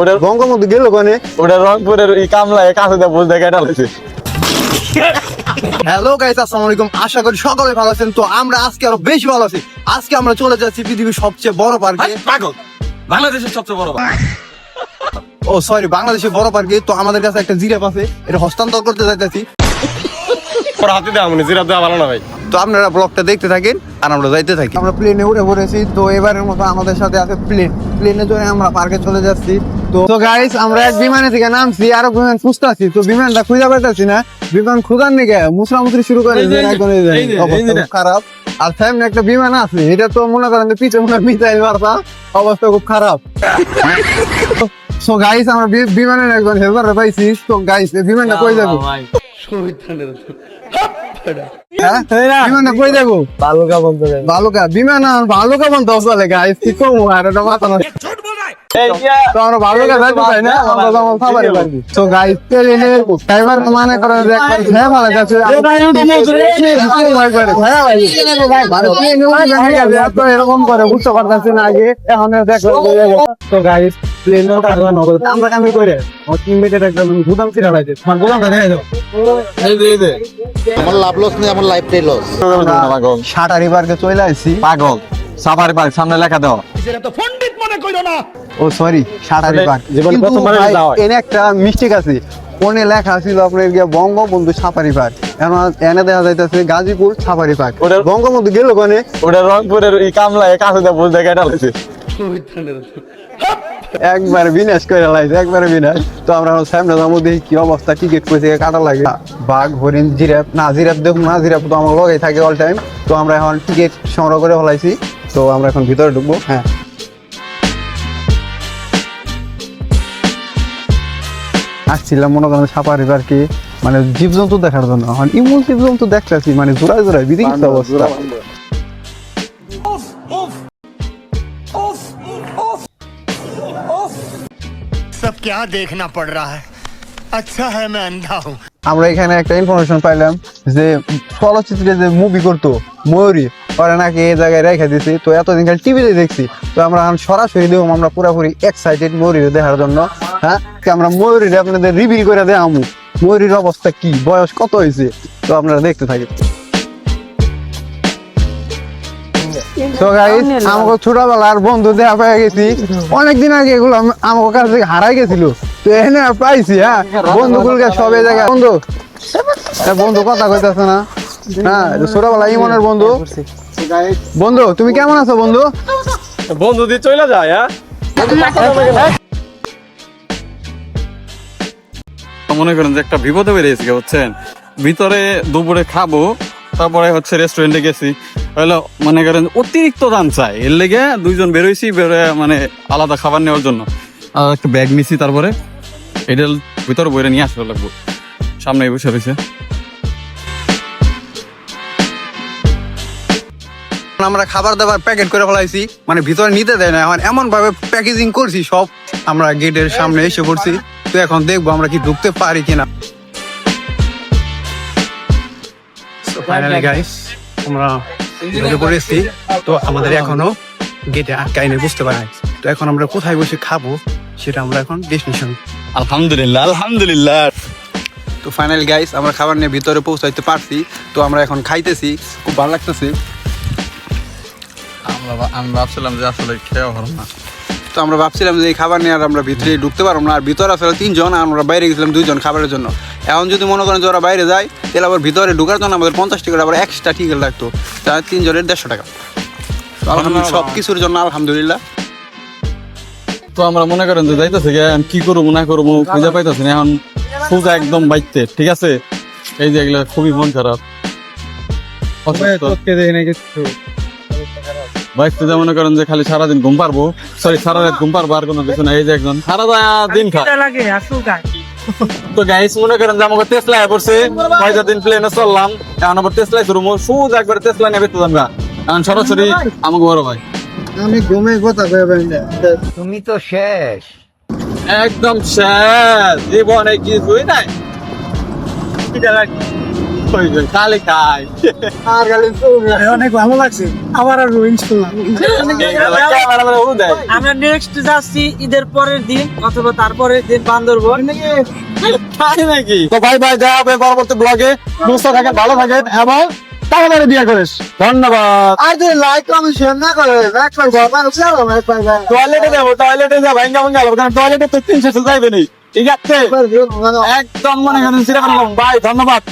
ওটা বঙ্গবন্ধু গেল কোনে? ওটা রংপুরের এই কামলায় কাছে হ্যালো গাইস আসসালামু আলাইকুম। আশা করি সকলে ভালো আছেন। তো আমরা আজকে আরও বেশি ভালো আছি। আজকে আমরা চলে যাচ্ছি পৃথিবীর সবচেয়ে বড় পার্কে পাগল। বাংলাদেশের সবচেয়ে বড় পার্ক ও সরি বাংলাদেশের বড় পার্কে তো আমাদের কাছে একটা জিরাফ আছে। এটা হস্তান্তর করতে যাইতেছি। ওর হাতে দেওয়া মনে জিরাপ দেওয়া ভালো না ভাই। তো আপনারা ব্লগটা দেখতে থাকেন আর আমরা যাইতে থাকি। আমরা প্লেনে উঠে পড়েছি তো এবারের মতো আমাদের সাথে আছে প্লেন প্লেনে চড়ে আমরা পার্কে চলে যাচ্ছি। তো তো গাইস আমরা এক বিমানে থেকে নামছি আরও বিমান খুঁজতেছি তো বিমানটা খুঁজে পাইতেছি না। বিমান খুঁজার নিকে মুসরামুসরি শুরু করে অবস্থা খুব খারাপ। আর সামনে একটা বিমান আছে এটা তো মনে করেন যে পিছনে মনে মিসাইল মারতা অবস্থা খুব খারাপ। সো গাইস আমরা বিমানের একজন হেল্পার পাইছি। তো গাইস বিমানটা কই যাব? হ্যাঁ? আমরা আমরা মানে হ্যাঁ এরকম করে বুঝতে পারতেছি না আগে। এখন তো গাইস প্লেন আমরা কামি করে তিন মিনিটের একটা গুদাম ছিড়া লাগছে। তোমার গুদামটা দেখে যাও এই যে। আমার লাভ লস নেই আমার লাইফটাই লস পাগল। সাটারি পার্কে চলে আসছি। পাগল। সাফারি পার্ক সামনে লেখা দাও। ও সরি সাটারি পার্ক কিন্তু ভাই, এনে একটা মিস্টেক আছে। ওনে লেখা ছিল আপনার গিয়ে বঙ্গবন্ধু সাফারি পার্ক এখন এনে দেখা যাইতেছে গাজীপুর সাফারি পার্ক ওটা- বঙ্গবন্ধু গেল কোনে? ওটা রংপুরের এই কামলায় কাছে বুঝতে কেটা লাগছে একবার বিনাশ করে লাইছে একবার বিনাশ। তো আমরা এখন সামনে যাব দেখি কি অবস্থা টিকিট কই থেকে কাটা লাগে। বাঘ হরিণ জিরাফ না জিরাফ দেখুন না জিরাফ তো আমার লগেই থাকে অল টাইম তো আমরা এখন টিকিট সংগ্রহ করে ফেলাইছি। তো আমরা এখন ভিতরে ঢুকবো হ্যাঁ। আসছিলাম মনে করেন সাপারি পার্কে মানে জীবজন্তু দেখার জন্য। এখন ইমন জীবজন্তু দেখতেছি মানে জোড়ায় জোড়ায় বিদিকিত অবস্থা। क्या देखना पड़ रहा है अच्छा है मैं अंधा हूँ আমরা এখানে একটা ইনফরমেশন পাইলাম যে চলচ্চিত্রে যে মুভি করতো ময়ূরী ওরা নাকি এই জায়গায় রেখে দিছি তো এতদিন খালি টিভিতে দেখছি তো আমরা এখন সরাসরি দেখবো আমরা পুরোপুরি এক্সাইটেড ময়ূরী দেখার জন্য হ্যাঁ তো আমরা ময়ূরীর আপনাদের রিভিল করে দেয় আমু ময়ূরীর অবস্থা কি বয়স কত হয়েছে তো আপনারা দেখতে থাকেন তো গাইস আমাকে ছোটবেলার বন্ধু দেখা পেয়ে গেছি। অনেকদিন আগে এগুলো আম- আমার কাছ থেকে হারাই গেছিল। তো এনে আর পাইছি হ্যাঁ? বন্ধুগুলোকে সবে জায়গায় বন্ধু বন্ধু কথা কইতাছে না। হ্যাঁ ছোটবেলা ইমনের বন্ধু। বন্ধু তুমি কেমন আছো বন্ধু? বন্ধু দিয়ে চলে যায় হ্যাঁ? মনে করেন যে একটা বিপদে বেরিয়েছি বুঝছেন? ভিতরে দুপুরে খাব তারপরে হচ্ছে রেস্টুরেন্টে গেছি। হলো মনে করেন অতিরিক্ত দাম চাই। এর লেগে দুইজন বেরোইছি, বেরোয় মানে আলাদা খাবার নেওয়ার জন্য। আর একটা ব্যাগ নিছি তারপরে। এটা ভিতরে বইরে নিয়ে আসতে লাগবো। সামনে বসে রয়েছে। আমরা খাবার দাবার প্যাকেট করে ফেলাইছি। মানে ভিতরে নিতে দেয় না। এখন এমন ভাবে প্যাকেজিং করছি সব। আমরা গেটের সামনে এসে পড়ছি। তো এখন দেখব আমরা কি ঢুকতে পারি কিনা। ফাইনালি গাইস আমরা ঢুকে পড়েছি তো আমাদের এখনও গেটে আটকায়নি বুঝতে পারি তো এখন আমরা কোথায় বসে খাব সেটা আমরা এখন ডেস্টিনেশন আলহামদুলিল্লাহ আলহামদুলিল্লাহ। তো ফাইনালি গাইস আমরা খাবার নিয়ে ভিতরে পৌঁছাইতে পারছি। তো আমরা এখন খাইতেছি খুব ভালো লাগতেছে। আমরা আমি ভাবছিলাম যে আসলে খেয়ে হলো না। তো আমরা ভাবছিলাম যে এই খাবার নিয়ে আর আমরা ভিতরে ঢুকতে পারব না। আর ভিতরে আসলে তিনজন আর আমরা বাইরে গেছিলাম দুইজন খাবারের জন্য। এখন যদি মনে করেন যে ওরা বাইরে যায় তাহলে আবার ভিতরে ঢুকার জন্য আমাদের পঞ্চাশ টাকা আবার এক্সট্রা টিকিট লাগতো। তার তিনজনের দেড়শো টাকা। আলহামদুলিল্লাহ। সব কিছুর জন্য আলহামদুলিল্লাহ। তো আমরা মনে করেন যে যাইতেছে গিয়ে কি করব না করব খুঁজে পাইতেছি না। এখন সোজা একদম বাইতে ঠিক আছে? এই যে এগুলো খুবই মন খারাপ। মনে করেন যে খালি সারাদিন ঘুম পারব সরি সারা রাত ঘুম পারব আর কোনো কিছু না এই যে একজন সারা দিন খা লাগে আসুক তো গাইস মনে করেন যে আমাকে টেসলা পড়ছে কয়টা দিন প্লেনে চললাম। এখন আবার টেসলাই শুরু সোজা একবার টেসলা নেবে তো আমরা এখন সরাসরি আমাকে বড় ভাই। আমি ঘুমে কথা তুমি তো শেষ। একদম শেষ। জীবনে কিছুই নাই। খাই আর গালি অনেক ভালো লাগছে। আবার আর ও দেয় আমরা নেক্সট যাচ্ছি ঈদের পরের দিন অথবা তারপরের দিন বান্দরবন। তাই নাকি? তো ভাই ভাই দেখা হবে পরবর্তী ব্লগে সুস্থ থাকেন ভালো থাকেন এবং তাড়াতাড়ি বিয়ে করিস। ধন্যবাদ। আর যদি লাইক কমেন্ট শেয়ার না করে লাইক মানুষ না পাই টয়লেটে যাব টয়লেটে যাব ভাঙ্গা ভাঙ্গা যাব কারণ টয়লেটে তো তিনশো যাইবে নি। ঠিক আছে? একদম মনে করেন সিরা ভাই ধন্যবাদ।